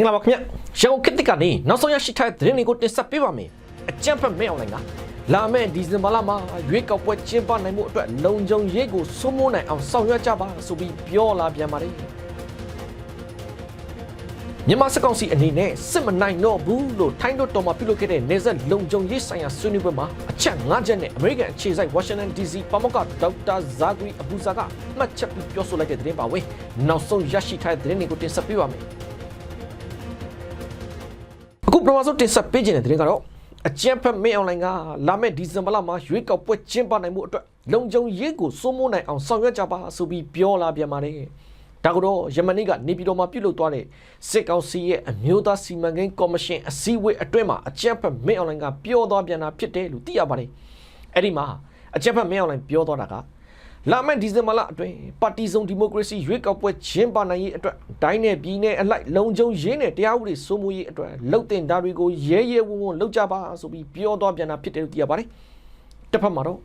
င်္ဂလာပါခင်ဗျရန်ကုန်ခေတ်သစ်ကနေနောက်ဆုံးရရှိထားတဲ့သတင်းတွေကိုတင်ဆက်ပေးပါမယ်အကြံဖက်မဲအောင်လိုင်းကလာမယ့်ဒီဇင်ဘာလမှာရွေးကောက်ပွဲကျင်းပနိုင်မှုအတွက်လုံခြုံရေးကိုစိုးမိုးနိုင်အောင်ဆောင်ရွက်ကြပါဆိုပြီးပြောလာပြန်ပါတယ်မြန်မာစက်ကောင်စီအနေနဲ့စစ်မနိုင်တော့ဘူးလို့ထိုင်းတို့တော်မှာပြုလုပ်ခဲ့တဲ့နေဆက်လုံခြုံရေးဆိုင်ရာဆွေးနွေးပွဲမှာအချက်၅ချက်နဲ့ American အခြေစိုက် Washington DC ပမကဒေါက်တာဇာဂရီအဘူဇာကမှတ်ချက်ပြီးပြောဆိုလိုက်တဲ့သတင်းပါဝင်နောက်ဆုံးရရှိထားတဲ့သတင်းတွေကိုတင်ဆက်ပေးပါမယ် အခုပထမဆုံးတင်ဆက်ပေးခြင်းတဲ့သတင်းကတော့အကြံဖက်မင်းအွန်လိုင်းကလာမယ့်ဒီဇင်ဘာလမှာရွေးကောက်ပွဲကျင်းပနိုင်မှုအတွက်လုံခြုံရေးကိုစိုးမိုးနိုင်အောင်ဆောင်ရွက်ကြပါဆိုပြီးပြောလာပြန်ပါတယ်။ဒါကတော့ယမန်နေ့ကနေပြည်တော်မှာပြုလုပ်သွားတဲ့စစ်ကောင်စီရဲ့အမျိုးသားစီမံကိန်းကော်မရှင်အစည်းအဝေးအတွင်းမှာအကြံဖက်မင်းအွန်လိုင်းကပြောသွားပြန်တာဖြစ်တယ်လို့သိရပါတယ်။အဲ့ဒီမှာအကြံဖက်မင်းအွန်လိုင်းပြောသွားတာက လာမယ့်ဒီဇင်ဘာလအတွင်းပါတီစုံဒီမိုကရေစီရွေးကောက်ပွဲကျင်းပနိုင်ရေးအတွက်ဒိုင်းနဲ့ပြည်နယ်အလိုက်လုံခြုံရေးနဲ့တရားဥပဒေစိုးမိုးရေးအတွက်လှုပ်တင်ဓာတ်တွေကိုရဲရဲဝံ့ဝံ့လုပ်ကြပါဆိုပြီးပြောသွားပြန်တာဖြစ်တယ်လို့သိရပါတယ်။တစ်ဖက်မှာတော့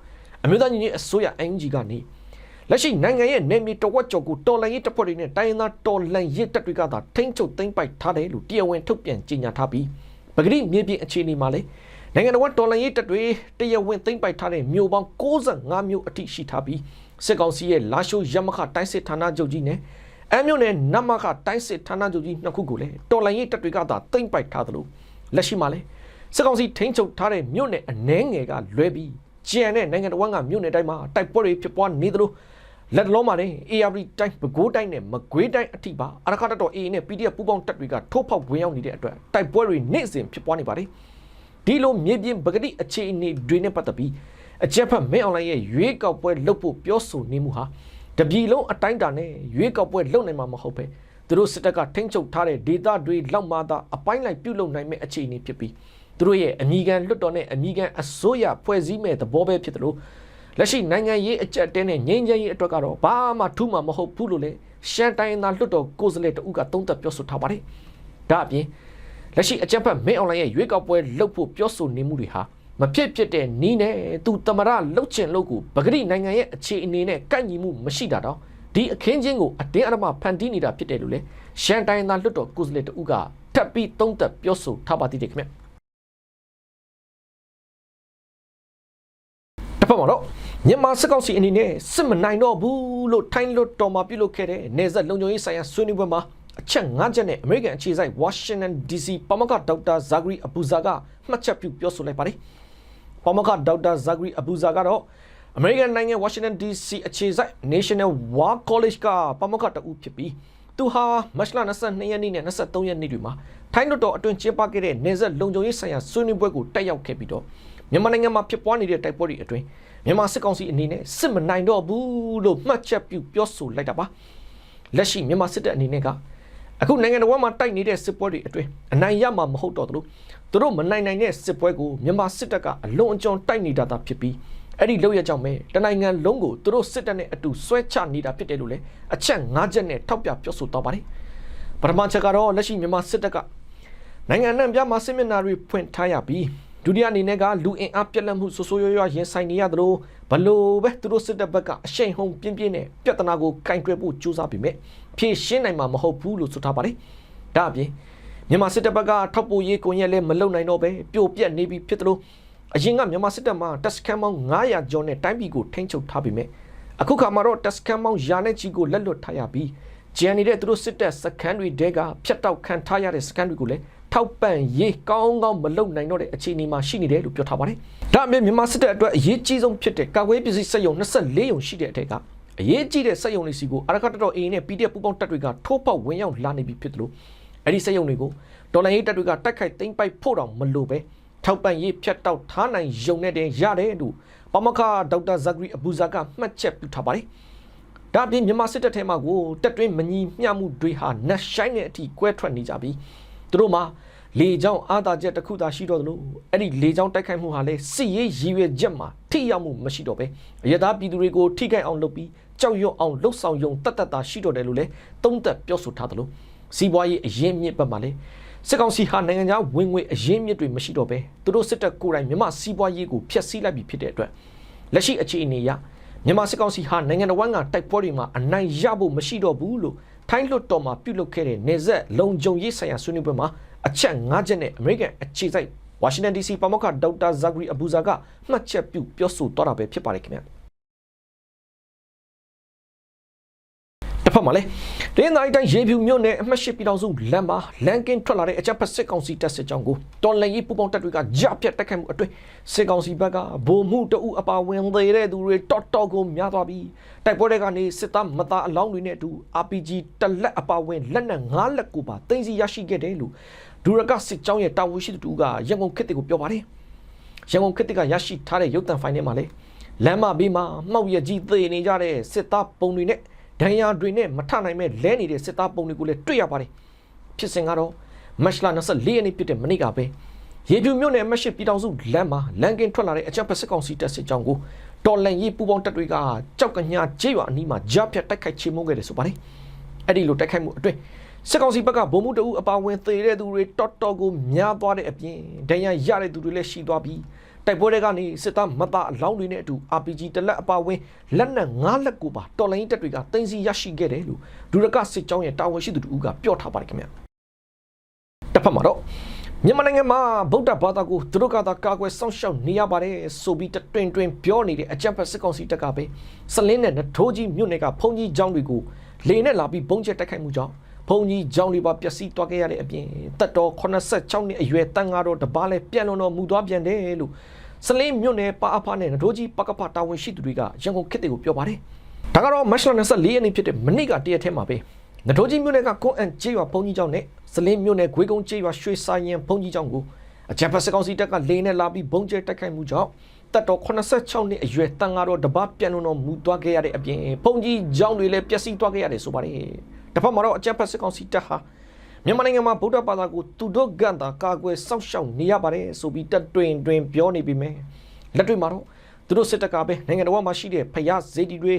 အမျိုးသားညီညွတ်ရေးအစိုးရ NUG ကနေလက်ရှိနိုင်ငံရဲ့နေမြေတဝက်ကျော်ကိုတော်လှန်ရေးတပ်ဖွဲ့တွေနဲ့တိုင်းရင်းသားတော်လှန်ရေးတပ်တွေကသာထိန်းချုပ်သိမ်းပိုက်ထားတယ်လို့တရားဝင်ထုတ်ပြန်ကြေညာထားပြီးပဂရိမြေပြင်အခြေအနေမှာလည်းနိုင်ငံတော်တော်လှန်ရေးတပ်တွေတရားဝင်သိမ်းပိုက်ထားတဲ့မြို့ပေါင်း65မြို့အထိရှိထားပြီး စစ်ကောင်စီရဲ့လာရှိုးရမခတိုင်းစစ်ဌာနချုပ်ကြီးနဲ့အမျိုးနဲ့နမခတိုင်းစစ်ဌာနချုပ်ကြီးနှစ်ခုကိုလည်းတော်လှန်ရေးတပ်တွေကသာသိမ်းပိုက်ထားသလိုလက်ရှိမှာလည်းစစ်ကောင်စီထိန်းချုပ်ထားတဲ့မြို့နယ်အနှဲငယ်ကလွဲပြီးကျန်တဲ့နိုင်ငံတော်ကမြို့နယ်တိုင်းမှာတိုက်ပွဲတွေဖြစ်ပွားနေသလိုလက်တလုံးမှာလည်း ARD တိုင်းပဲခူးတိုင်းနဲ့မကွေးတိုင်းအထိပါအရခတ်တော် AA နဲ့ PDF ပူးပေါင်းတပ်တွေကထိုးဖောက်ဝင်ရောက်နေတဲ့အတွက်တိုက်ပွဲတွေနေ့စဉ်ဖြစ်ပွားနေပါတယ်ဒီလိုမြေပြင်ပဂတိအခြေအနေတွေနဲ့ပတ်သက်ပြီး အကြက်ဖက်မင်းအွန်လိုင်းရဲ့ရွေးကောက်ပွဲလုပ်ဖို့ပြောဆိုနေမှုဟာတပြည်လုံးအတိုင်းအတာနဲ့ရွေးကောက်ပွဲလုပ်နိုင်မှာမဟုတ်ပဲသူတို့စစ်တပ်ကထိန်းချုပ်ထားတဲ့ဒေသတွေလောက်မှသာအပိုင်းလိုက်ပြုတ်လုံနိုင်မဲ့အခြေအနေဖြစ်ပြီးသူတို့ရဲ့အမိခံလွတ်တော်နဲ့အမိခံအစိုးရဖွဲ့စည်းမဲ့သဘောပဲဖြစ်တယ်လို့လက်ရှိနိုင်ငံရေးအကြက်တဲနဲ့ငြိမ်းချမ်းရေးအတွက်ကတော့ဘာမှထူးမှာမဟုတ်ဘူးလို့လေရှန်တိုင်းသားလွတ်တော်ကိုယ်စားလှယ်တဦးကသုံးသပ်ပြောဆိုထားပါတယ်ဒါအပြင်လက်ရှိအကြက်ဖက်မင်းအွန်လိုင်းရဲ့ရွေးကောက်ပွဲလုပ်ဖို့ပြောဆိုနေမှုတွေဟာ မဖြစ်ဖြစ်တဲ့နီးနဲ့သူတမရလှုပ်ချင်လို့ကိုပဂရိနိုင်ငံရဲ့အခြေအနေနဲ့ကန့်ညီမှုမရှိတာတော့ဒီအခင်းချင်းကိုအတင်းအဓမ္မဖန်တီးနေတာဖြစ်တယ်လို့လေရှန်တိုင်းသားလွတ်တော်ကိုယ်စားလှယ်တဦးကထပ်ပြီးသုံးသပ်ပြောဆိုထားပါသေးတယ်ခင်ဗျတစ်ဖက်မှာတော့မြန်မာစစ်ကောင်စီအနေနဲ့စစ်မနိုင်တော့ဘူးလို့ထိုင်းလွတ်တော်မှာပြုလုပ်ခဲ့တဲ့နေဆက်လုံခြုံရေးဆိုင်ရာဆွေးနွေးပွဲမှာအချက်၅ချက်နဲ့ American အခြေစိုက် Washington DC ပမကဒေါက်တာဇာဂရီအပူဇာကမှတ်ချက်ပြုပြောဆိုလိုက်ပါတယ် ပမကဒေါက်တာဇာဂရီအပူဇာကတော့ American နိုင်ငံ Washington DC အခြေစိုက် National War College ကပမကတဦးဖြစ်ပြီးသူဟာမတ်လ22ရက်နေ့နဲ့23ရက်နေ့တွေမှာထိုင်းလွတ်တော်အတွင်းကျင်းပခဲ့တဲ့နေဆက်လုံခြုံရေးဆိုင်ရာဆွေးနွေးပွဲကိုတက်ရောက်ခဲ့ပြီးတော့မြန်မာနိုင်ငံမှာဖြစ်ပွားနေတဲ့တိုက်ပွဲတွေအတွင်းမြန်မာစစ်ကောင်စီအနေနဲ့စစ်မနိုင်တော့ဘူးလို့မှတ်ချက်ပြုပြောဆိုလိုက်တာပါလက်ရှိမြန်မာစစ်တပ်အနေနဲ့က အခုနိုင်ငံတော်မှာတိုက်နေတဲ့စစ်ပွဲတွေအတွင်းအနိုင်ရမှာမဟုတ်တော့သလိုသူတို့မနိုင်နိုင်တဲ့စစ်ပွဲကိုမြန်မာစစ်တပ်ကအလွန်အကျွံတိုက်နေတာသာဖြစ်ပြီးအဲ့ဒီလောက်ရကြောင့်ပဲတနိုင်ငံလုံးကိုသူတို့စစ်တပ်နဲ့အတူဆွဲချနေတာဖြစ်တယ်လို့လည်းအချက်၅ချက်နဲ့ထောက်ပြပြောဆိုတော့ပါတယ်ပထမချက်ကတော့လက်ရှိမြန်မာစစ်တပ်ကနိုင်ငံအနှံ့ပြားမှာစစ်မျက်နှာတွေဖွင့်ထားရပြီး ဒုတိယအနေနဲ့ကလူအင်အားပြက်လက်မှုဆိုးဆိုးရွားရွားရင်ဆိုင်နေရသလိုဘလို့ပဲသူတို့စစ်တပ်ဘက်ကအရှိန်ဟုန်ပြင်းပြင်းနဲ့ပြဿနာကိုကင်တွယ်ဖို့ကြိုးစားပြီးမြဲဖြေရှင်းနိုင်မှာမဟုတ်ဘူးလို့ဆိုထားပါတယ်။ဒါအပြင်မြန်မာစစ်တပ်ဘက်ကထောက်ပို့ရေးကွန်ရက်လည်းမလုံနိုင်တော့ပဲပြိုပြက်နေပြီဖြစ်သလိုအရင်ကမြန်မာစစ်တပ်မှာတက်စကန်မောင်း900ကျော်နဲ့တိုင်းပြည်ကိုထိန်းချုပ်ထားပြီးမြဲအခုခါမှာတော့တက်စကန်မောင်းရာနဲ့ချီကိုလက်လွတ်ထားရပြီးကျန်နေတဲ့သူတို့စစ်တပ်စခန်းတွေတဲကဖျက်တောက်ခံထားရတဲ့စခန်းတွေကိုလည်း ထောက်ပံ့ရေးကောင်းကောင်းမလုပ်နိုင်တော့တဲ့အခြေအနေမှာရှိနေတယ်လို့ပြောထားပါတယ်။ဒါအပြင်မြန်မာစစ်တပ်အတွက်အရေးကြီးဆုံးဖြစ်တဲ့ကာကွယ်ပစ္စည်းစက်ရုံ24ရုံရှိတဲ့အထက်ကအရေးကြီးတဲ့စက်ရုံတွေစီကိုအရကတတော် A နဲ့ PDF ပူပေါင်းတပ်တွေကထိုးပေါက်ဝင်ရောက်လာနေပြီဖြစ်တယ်လို့အဲ့ဒီစက်ရုံတွေကိုဒေါ်လာရေးတပ်တွေကတိုက်ခိုက်သိမ်းပိုက်ဖို့တောင်မလိုပဲထောက်ပံ့ရေးဖြတ်တောက်ထားနိုင်ရုံနဲ့တည်းရတယ်လို့ပမခဒေါက်တာဇဂရီအဘူဇာကမှတ်ချက်ပြုထားပါတယ်။ဒါအပြင်မြန်မာစစ်တပ်ထဲမှာကိုတက်တွင်းမညီမျှမှုတွေဟာနက်ရှိုင်းတဲ့အထိကွဲထွက်နေကြပြီး သူတို့မှာလေချောင်းအာသာချက်တစ်ခုသာရှိတော့သလိုအဲ့ဒီလေချောင်းတိုက်ခိုက်မှုဟာလည်းစစ်ရေးရည်ရွယ်ချက်မှာထိရောက်မှုမရှိတော့ပဲအရသာပြည်သူတွေကိုထိခိုက်အောင်လုပ်ပြီးကြောက်ရွံ့အောင်လှုပ်ဆောင်ယုံတတ်တတ်တာရှိတော့တယ်လို့လည်းသုံးသပ်ပြောဆိုထားသလိုစီးပွားရေးအရင်မြင့်ဘက်မှာလည်းစစ်ကောင်စီဟာနိုင်ငံခြားဝင်ငွေအရင်မြင့်တွေမရှိတော့ပဲသူတို့စစ်တပ်ကိုယ်တိုင်မြမစီးပွားရေးကိုဖျက်ဆီးလိုက်ပြီဖြစ်တဲ့အတွက်လက်ရှိအခြေအနေအရမြန်မာစစ်ကောင်စီဟာနိုင်ငံတော်ဝန်ကတိုက်ပွဲတွေမှာအနိုင်ရဖို့မရှိတော့ဘူးလို့ ထိုင်းလွတ်တော်မှာပြုလုပ်ခဲ့တဲ့နေဆက်လုံခြုံရေးဆိုင်ရာဆွေးနွေးပွဲမှာအချက်၅ချက်နဲ့အမေရိကန်အခြေစိုက်ဝါရှင်တန် DC ပါမောက္ခဒေါက်တာဇာဂရီအဘူဇာကမှတ်ချက်ပြုပြောဆိုသွားတာပဲဖြစ်ပါတယ်ခင်ဗျာ မှာလည်းဒင်းတိုင်းတိုင်းရေဖြူမြို့နယ်အမှတ်ရှိပြည်တော်စုလမ်းမှာလန်ကင်ထွက်လာတဲ့အကြပ်ဖက်စစ်ကောင်စီတပ်စစ်ကြောင်းကိုတော်လန်ရေးပူပေါင်းတပ်တွေကကြားပြတ်တိုက်ခိုက်မှုအတွင်းစစ်ကောင်စီဘက်ကဗိုလ်မှုတအုပ်အပါဝင်သေးတဲ့သူတွေတော်တော်ကိုများသွားပြီးတိုက်ပွဲတွေကနေစစ်သားမသားအလောင်းတွေနဲ့အတူ RPG တလက်အပါဝင်လက်နက်၅လက်ကိုပါတင်စီရရှိခဲ့တယ်လို့ဒူရကစစ်ကြောင်းရဲ့တာဝန်ရှိသူတို့ကရန်ကုန်ခေတ်တွေကိုပြောပါတယ်ရန်ကုန်ခေတ်တွေကရရှိထားတဲ့ရုပ်သံဖိုင်ထဲမှာလေလမ်းမဘေးမှာမှောက်ရကြီးသေးနေကြတဲ့စစ်သားပုံတွေနဲ့ ဒဏ်ရာတွေနဲ့မထနိုင်မဲ့လဲနေတဲ့စစ်သားပုံတွေကိုလည်းတွေ့ရပါတယ်ဖြစ်စဉ်ကတော့မတ်လ24ရက်နေ့ဖြစ်တဲ့မနေ့ကပဲရေပြူမြို့နယ်မရှိပြည်တော်စုလမ်းမှာလန်ကင်ထွက်လာတဲ့အကြပ်ဖက်စစ်ကောင်စီတပ်စစ်ကြောင်းကိုတော်လန်ရေးပူပေါင်းတပ်တွေကကြောက်ကညာကျေးရွာအနီးမှာကြားဖြတ်တိုက်ခိုက်ချေမှုန်းခဲ့တယ်ဆိုပါတယ်အဲ့ဒီလိုတိုက်ခိုက်မှုအတွင်းစစ်ကောင်စီဘက်ကဗိုလ်မှူးတအုပ်အပါဝင်သေတဲ့သူတွေတော်တော်ကိုများသွားတဲ့အပြင်ဒဏ်ရာရတဲ့သူတွေလည်းရှိသွားပြီး တိုက်ပွဲတွေကနေစစ်သားမသားအလောင်းတွေနဲ့အတူ RPG တလက်အပါဝင်လက်နက်၅လက်ကိုပါတော်လိုင်းတပ်တွေကတင်စီရရှိခဲ့တယ်လို့ဒူရကစစ်ကြောင်းရဲ့တာဝန်ရှိသူတို့ကပြောထားပါတယ်ခင်ဗျာတစ်ဖက်မှာတော့မြန်မာနိုင်ငံမှာဗုဒ္ဓဘာသာကိုသူတို့ကသာကာကွယ်စောင့်ရှောက်နေရပါတယ်ဆိုပြီးတွင်တွင်ပြောနေတဲ့အကြံဖက်စစ်ကောင်စီတပ်ကပဲစလင်းနဲ့နထိုးကြီးမြို့နယ်ကဖုန်ကြီးကျောင်းတွေကိုလေနဲ့လာပြီးဘုံကျက်တိုက်ခိုက်မှုကြောင့် ဘုံကြီးကျောင်းတွေပါပျက်စီးသွားခဲ့ရတဲ့အပြင်တက်တော်86နှစ်အရွယ်တန်ငါတော်တပားလဲပြန်လွန်တော်မူသွားပြန်တယ်လို့စလင်းမြို့နယ်ပါအဖာနဲ့နထိုးကြီးပကပတာဝန်ရှိသူတွေကရန်ကုန်ခေတ်တွေကိုပြောပါတယ်ဒါကတော့မတ်လ24ရက်နေ့ဖြစ်တဲ့မနေ့ကတရက်ထဲမှာပဲနထိုးကြီးမြို့နယ်ကကွန်အန်ကျေးရွာဘုံကြီးကျောင်းနဲ့စလင်းမြို့နယ်ဂွေးကုန်းကျေးရွာရွှေစာရင်ဘုံကြီးကျောင်းကိုအကြံဖက်စကောင်စီတပ်ကလေနဲ့လာပြီးဘုံကျဲတိုက်ခိုက်မှုကြောင့်တက်တော်86နှစ်အရွယ်တန်ငါတော်တပားပြန်လွန်တော်မူသွားခဲ့ရတဲ့အပြင်ဘုံကြီးကျောင်းတွေလည်းပျက်စီးသွားခဲ့ရတယ်ဆိုပါတယ် တစ်ဖက်မှာတော့အကြံဖက်စကောင်စီတပ်ဟာမြန်မာနိုင်ငံမှာဗုဒ္ဓဘာသာကိုသူတို့ကန့်တာကာကွယ်စောင့်ရှောက်နေရပါတယ်ဆိုပြီးတက်တွင်တွင်ပြောနေပြီမယ်လက်တွေ့မှာတော့သူတို့စစ်တပ်ကပဲနိုင်ငံတော်မှာရှိတဲ့ဖျားဇေတီတွေ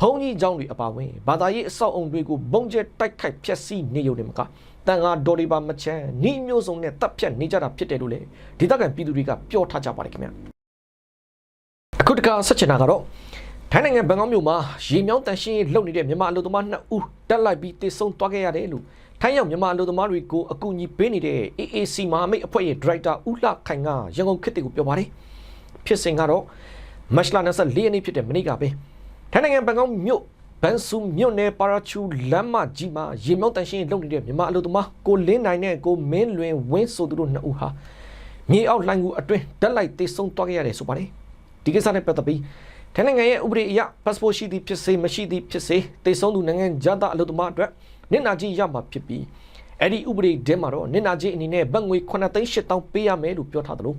ဘုံကြီးကျောင်းတွေအပါဝင်ဘာသာရေးအဆောက်အုံတွေကိုဘုံကျဲတိုက်ခိုက်ဖျက်ဆီးနေရုံနဲ့မကတန်ဃာဒေါ်လီပါမချမ်းဤမျိုးစုံနဲ့တပ်ဖြတ်နေကြတာဖြစ်တယ်လို့လေဒေသခံပြည်သူတွေကပြောထားကြပါတယ်ခင်ဗျအခုတခါဆက်ချင်တာကတော့ ထိုင်းနိုင်ငံဘန်ကောက်မြို့မှာရေမြောင်းတန်ရှင်းရေးလုပ်နေတဲ့မြန်မာအလုပ်သမား2ဦးတက်လိုက်ပြီးတည်ဆုံသွားခဲ့ရတယ်လို့ထိုင်းရောက်မြန်မာအလုပ်သမားတွေကိုအကူအညီပေးနေတဲ့ AAC မဟာမိတ်အဖွဲ့ရဲ့ဒရိုက်တာဦးလှခိုင်ကရန်ကုန်ခေတ်တွေကိုပြောပါတယ်ဖြစ်စဉ်ကတော့မတ်လ24ရက်နေ့ဖြစ်တဲ့မနေ့ကပဲထိုင်းနိုင်ငံဘန်ကောက်မြို့ဘန်ဆူမြို့နယ်ပါရာချူလမ်းမကြီးမှာရေမြောင်းတန်ရှင်းလုပ်နေတဲ့မြန်မာအလုပ်သမားကိုလင်းနိုင်နဲ့ကိုမင်းလွင်ဝင်းဆိုသူတို့နှစ်ဦးဟာမြေအောက်လိုင်းကူအတွင်းတက်လိုက်တေဆုံးသွားခဲ့ရတယ်ဆိုပါတယ်ဒီကိစ္စနဲ့ပတ်သက်ပြီး ထိုင်းနိုင်ငံရဲ့ဥပဒေအရ passport ရှိသည်ဖြစ်စေမရှိသည်ဖြစ်စေတေဆုံးသူနိုင်ငံသားအလုပ်သမားအတွက်နစ်နာကြီးရမှာဖြစ်ပြီးအဲ့ဒီဥပဒေထဲမှာတော့နစ်နာကြီးအနေနဲ့ဘတ်ငွေ9သိန်း8တောင်းပေးရမယ်လို့ပြောထားတယ်လို့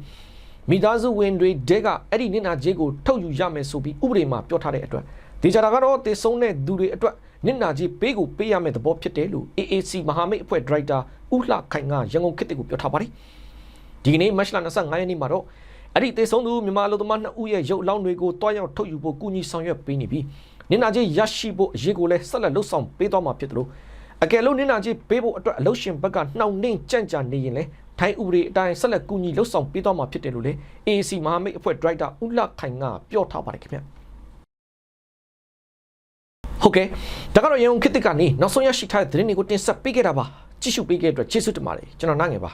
မိသားစုဝင်တွေတဲကအဲ့ဒီနစ်နာကြီးကိုထုတ်ယူရမယ်ဆိုပြီးဥပဒေမှာပြောထားတဲ့အတွက်ဒီကြတာကတော့တေဆုံးတဲ့သူတွေအတွက်နစ်နာကြီးပေးကိုပေးရမယ်သဘောဖြစ်တယ်လို့ AAC မဟာမိတ်အဖွဲ့ဒရိုက်တာဦးလှခိုင်ကရန်ကုန်ခေတ်ကိုပြောထားပါတယ်ဒီနေ့မတ်လ25ရက်နေ့မှာတော့ အဲ့ဒီတေဆုံးသူမြန်မာလူသမား2ဦးရဲ့ရုပ်လောင်းတွေကိုတွားရောက်ထုတ်ယူဖို့ကူညီဆောင်ရွက်ပေးနေပြီးနင်နာကြီးရရှိဖို့အရေးကိုလည်းဆက်လက်လှုပ်ဆောင်ပေးသွားမှာဖြစ်တယ်လို့အကယ်လို့နင်နာကြီးပေးဖို့အတွက်အလုပ်ရှင်ဘက်ကနှောင့်နှိမ့်ကြံ့ကြာနေရင်လည်းထိုင်းဥပဒေအတိုင်းဆက်လက်ကူညီလှုပ်ဆောင်ပေးသွားမှာဖြစ်တယ်လို့လည်း AAC မဟာမိတ်အဖွဲ့ဒရိုက်တာဦးလှခိုင်ကပြောထားပါတယ်ခင်ဗျဟုတ်ကဲ့ဒါကတော့ရန်ကုန်ခေတ်ကနေနောက်ဆုံးရရှိထားတဲ့သတင်းတွေကိုတင်ဆက်ပေးခဲ့တာပါကြည့်ရှုပေးခဲ့တဲ့အတွက်ကျေးဇူးတင်ပါတယ်ကျွန်တော်နိုင်ငယ်ပါ